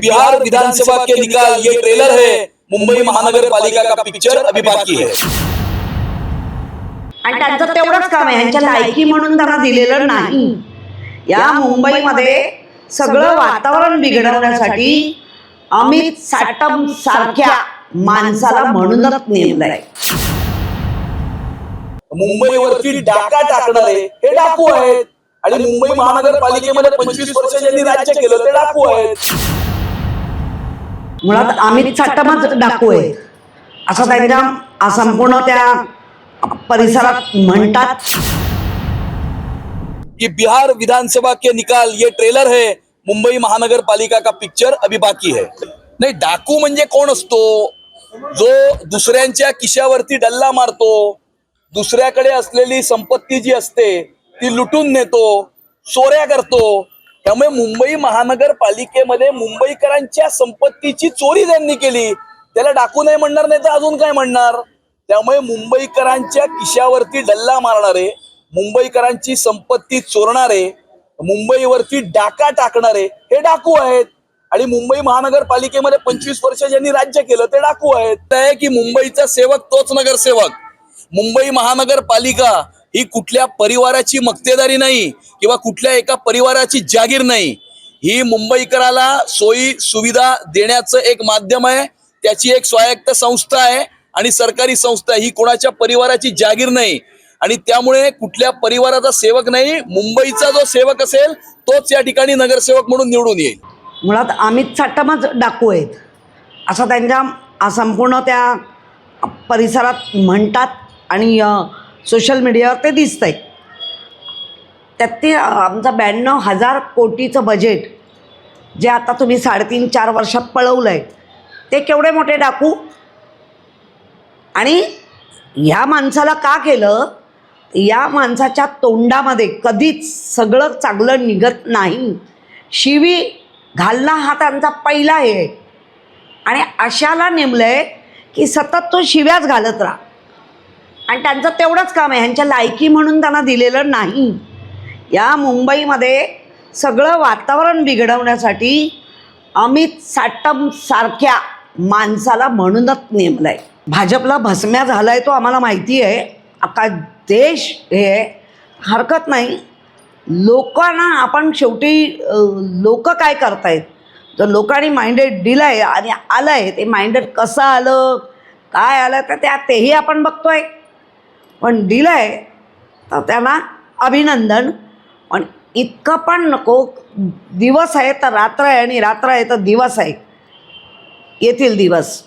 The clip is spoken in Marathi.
बिहार विधानसभा के निकाल ये ट्रेलर है। मुंबई महानगर पालिका का पिक्चर अभी बाकी है। आणि त्यांचं तेवढंच काम आहे. ह्यांच्या लायकी म्हणून त्यांना दिलेलं नाही. या मुंबईमध्ये सगळं वातावरण बिघडवण्यासाठी अमित साटम सारख्या माणसाला म्हणूनच नेमलंय मुंबईवरती डाका टाकणारे हे डाकू आहेत. आणि मुंबई महानगरपालिकेमध्ये पंचवीस वर्ष ज्यांनी राज्य केलं ते डाकू आहेत. मुळात अमित साटमच डाकू आहे. असं त्यांच्या संपूर्ण त्या परिसरात म्हणतात. कि बिहार विधानसभा के निकाल ये ट्रेलर है मुंबई महानगर पालिका का पिक्चर अभी बाकी है. नाही डाकू म्हणजे कोण असतो? जो दुसऱ्यांच्या खिशावरती डल्ला मारतो दुसऱ्याकडे असलेली संपत्ती जी असते ती लुटून नेतो चोऱ्या करतो त्यामुळे मुंबई महानगरपालिकेमध्ये मुंबईकरांच्या संपत्तीची चोरी ज्यांनी केली त्याला डाकू नाही म्हणणार नाही तर अजून काय म्हणणार? त्यामुळे मुंबईकरांच्या किशावरती डल्ला मारणारे मुंबईकरांची संपत्ती चोरणारे मुंबईवरती डाका टाकणारे हे डाकू आहेत. आणि मुंबई महानगरपालिकेमध्ये पंचवीस वर्ष ज्यांनी राज्य केलं ते डाकू आहेत. की मुंबईचा सेवक तोच नगरसेवक. मुंबई महानगरपालिका ही कुठल्या परिवाराची मक्तेदारी नाही किंवा कुठल्या एका परिवाराची जागीर नाही. ही मुंबईकराला सोयी सुविधा देण्याचं एक माध्यम आहे. त्याची एक स्वायत्त संस्था आहे आणि सरकारी संस्था ही कोणाच्या परिवाराची जागीर नाही. आणि त्यामुळे कुठल्या परिवाराचा सेवक नाही मुंबईचा जो सेवक असेल तोच या ठिकाणी नगरसेवक म्हणून निवडून येईल. मुळात अमित साटमच डाकू आहेत. असं त्यांच्या संपूर्ण त्या परिसरात म्हणतात आणि सोशल मीडियावर ते दिसतंय. त्यात ते आमचं ब्याण्णव हजार कोटीचं बजेट जे आता तुम्ही साडेतीन चार वर्षात पळवलं आहे ते केवढे मोठे डाकू? आणि ह्या माणसाला का केलं? या माणसाच्या तोंडामध्ये कधीच सगळं चांगलं निघत नाही. शिवी घालणं हा त्यांचा पहिला हे. आहे आणि अशाला नेमलं आहे की सतत तो शिव्याच घालत राहा. आणि त्यांचं तेवढंच काम आहे. ह्यांच्या लायकी म्हणून त्यांना दिलेलं नाही. या मुंबईमध्ये सगळं वातावरण बिघडवण्यासाठी अमित साटम सारख्या माणसाला म्हणूनच नेमलं आहे भाजपला भस्म्या झाला आहे तो आम्हाला माहिती आहे. आता देश हे आहे. हरकत नाही. लोकांना आपण शेवटी लोक काय करतायत? जर लोकांनी माइंडेड दिलं आहे आणि आलं आहे ते माइंडेड कसं आलं काय आलं तर त्या तेही आपण बघतोय. पण दिलं आहे तर त्यांना अभिनंदन. पण इतकं पण नको दिवस आहे तर रात्र आहे आणि रात्र आहे तर दिवस आहे. येतील दिवस.